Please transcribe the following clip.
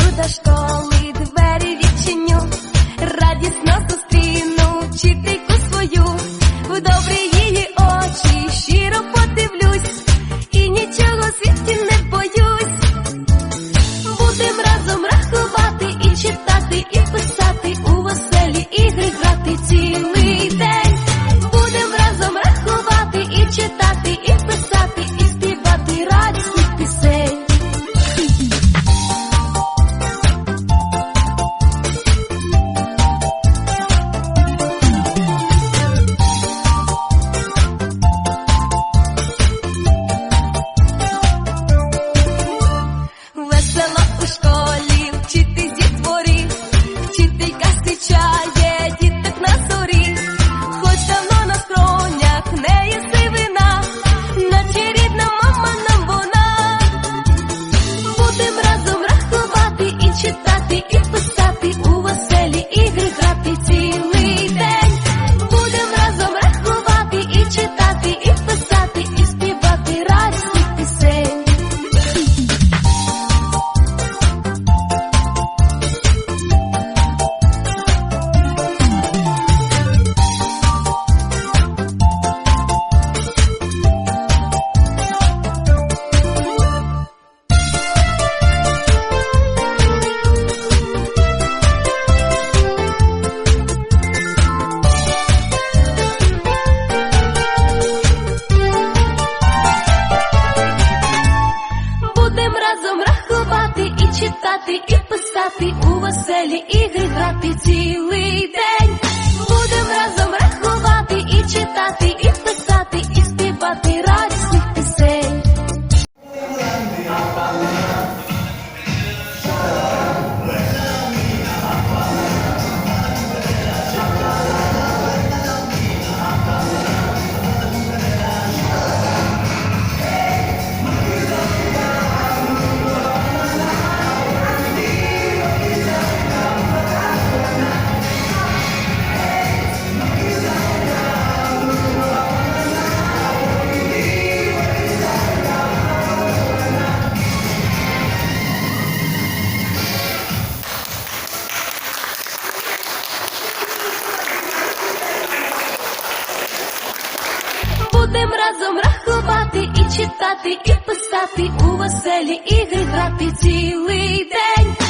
the escola рахувати і читати, і писати у веселі ігри грати цілий день. Будем разом Будем разом рахувати і читати, і писати у веселі ігри грати цілий день.